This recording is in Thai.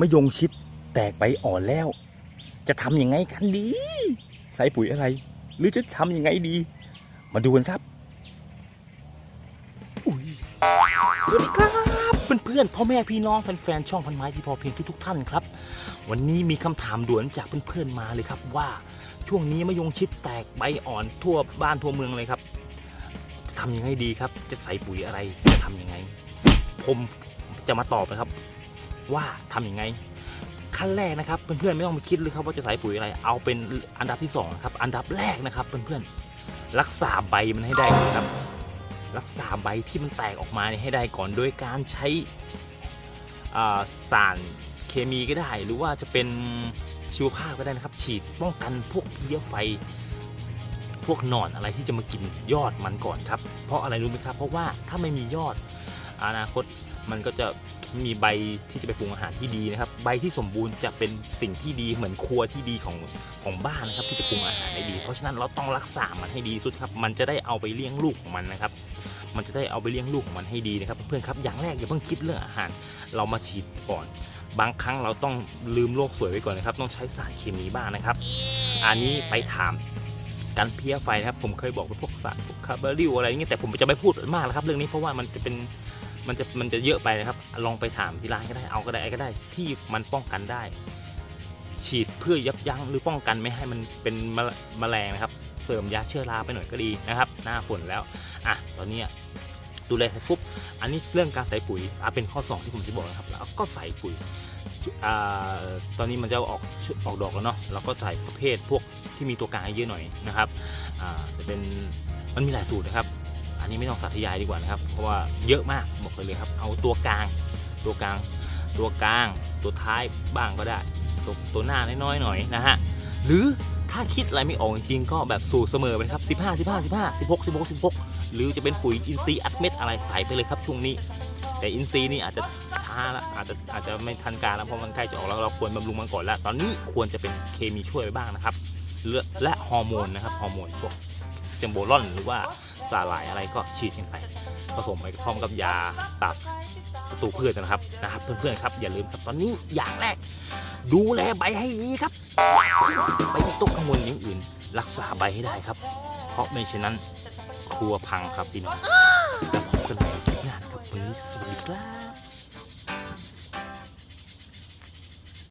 มะยงชิดแตกใบอ่อนแล้ว จะทำยังไงกันดี ใส่ปุ๋ยอะไร หรือจะทำยังไงดี มาดูกันครับอุ้ยสวัสดีครับเพื่อนๆพ่อแม่พี่น้องแฟนๆช่องพันไม้ที่พอเพียงทุกๆท่านครับ วันนี้มีคำถามด่วนจากเพื่อนๆมาเลยครับว่าช่วงนี้มะยงชิดแตกใบอ่อนทั่วบ้านทั่วเมืองเลยครับ จะทำยังไงดีครับ จะใส่ปุ๋ยอะไรจะทำยังไง ผมจะมาตอบนะครับ ว่าทำยังไง ขั้นแรกนะครับเพื่อนๆไม่ต้องไปคิดเลยครับว่าจะใส่ปุ๋ยอะไร เอาเป็นอันดับที่สองนะครับอันดับแรกนะครับเพื่อนๆรักษาใบมันให้ได้ก่อนครับ รักษาใบที่มันแตกออกมานี่ให้ได้ก่อนโดยการใช้สารเคมีก็ได้ หรือว่าจะเป็นชีวภาพก็ได้นะครับ ฉีดป้องกันพวกเพลี้ยไฟ พวกหนอนอะไรที่จะมากินยอดมันก่อนครับ เพราะอะไรรู้ไหมครับ เพราะว่าถ้าไม่มียอดอนาคต มันก็จะมีใบที่จะไปปรุงอาหารที่ดีนะครับ ใบที่สมบูรณ์จะเป็นสิ่งที่ดีเหมือนครัวที่ดีของของบ้านนะครับ ที่จะปรุงอาหารได้ดี เพราะฉะนั้นเราต้องรักษามันให้ดีสุดครับ มันจะได้เอาไปเลี้ยงลูกของมันนะครับ มันจะได้เอาไปเลี้ยงลูกของมันให้ดีนะครับ เพื่อนครับอย่างแรกอย่าเพิ่งคิดเรื่องอาหาร เรามาฉีดก่อน บางครั้งเราต้องลืมโลกสวยไว้ก่อนนะครับ ต้องใช้สารเคมีบ้างนะครับ อันนี้ไปถามกันเพี้ยไฟนะครับ ผมเคยบอกไปพวกสารพวกคาร์บอริวอะไรอย่างเงี้ยแต่ผมจะไม่พูดมากแล้วครับ เรื่องนี้เพราะว่ามันจะเป็น มันจะมันจะเยอะไปนะครับ ลองไปถามที่ร้านก็ได้เอาก็ได้ก็ได้ที่มันป้องกันได้ ฉีดเพื่อยับยั้งหรือป้องกันไม่ให้มันเป็นแมลแมลงนะครับ เสริมยาเชื้อราไปหน่อยก็ดีนะครับ หน้าฝนแล้วอะตอนนี้ดูแลเสร็จปุ๊บอันนี้เรื่องการใส่ปุ๋ยอะเป็นข้อสองที่ผมจะบอกนะครับแล้วก็ใส่ปุ๋ยอ่าตอนนี้มันจะออกออกดอกแล้วเนาะเราก็ใส่ประเภทพวกที่มีตัวกลางเยอะหน่อยนะครับอ่าจะเป็นมันมีหลายสูตรนะครับ อันนี้ไม่ต้องสาธยายดีกว่านะครับ เพราะว่าเยอะมากบอกเลยเลยครับ เอาตัวกลาง ตัวกลาง ตัวกลาง ตัวท้ายบ้างก็ได้ ตัวตัวหน้าน้อยๆหน่อยนะฮะ หรือถ้าคิดอะไรไม่ออกจริงๆก็แบบสูตรเสมอไปครับ 15 15 15 16 16 16 หรือจะเป็นปุ๋ยอินทรีย์อัดเม็ดอะไรใส่ไปเลยครับช่วงนี้ แต่อินทรีย์นี่อาจจะช้าละอาจจะอาจจะไม่ทันการแล้วเพราะมันใกล้จะออกแล้วเราควรบำรุงมันก่อนแล้วตอนนี้ควรจะเป็นเคมีช่วยไปบ้างนะครับและฮอร์โมนนะครับฮอร์โมนพวก เซมโบลอน หรือว่าสาหร่ายอะไรก็ฉีดกันไป ผสมไปพร้อมกับยาปรับศัตรูพืชนะครับนะครับเพื่อนๆครับอย่าลืมครับตอนนี้อย่างแรก ดูแลใบให้ดีครับไปไม่ต้องกังวลอย่างอื่น รักษาใบให้ได้ครับ เพราะไม่เช่นนั้นครัวพังครับพี่น้องแล้วพบกันใหม่คลิปหน้านะครับวันนี้สวัสดีครับ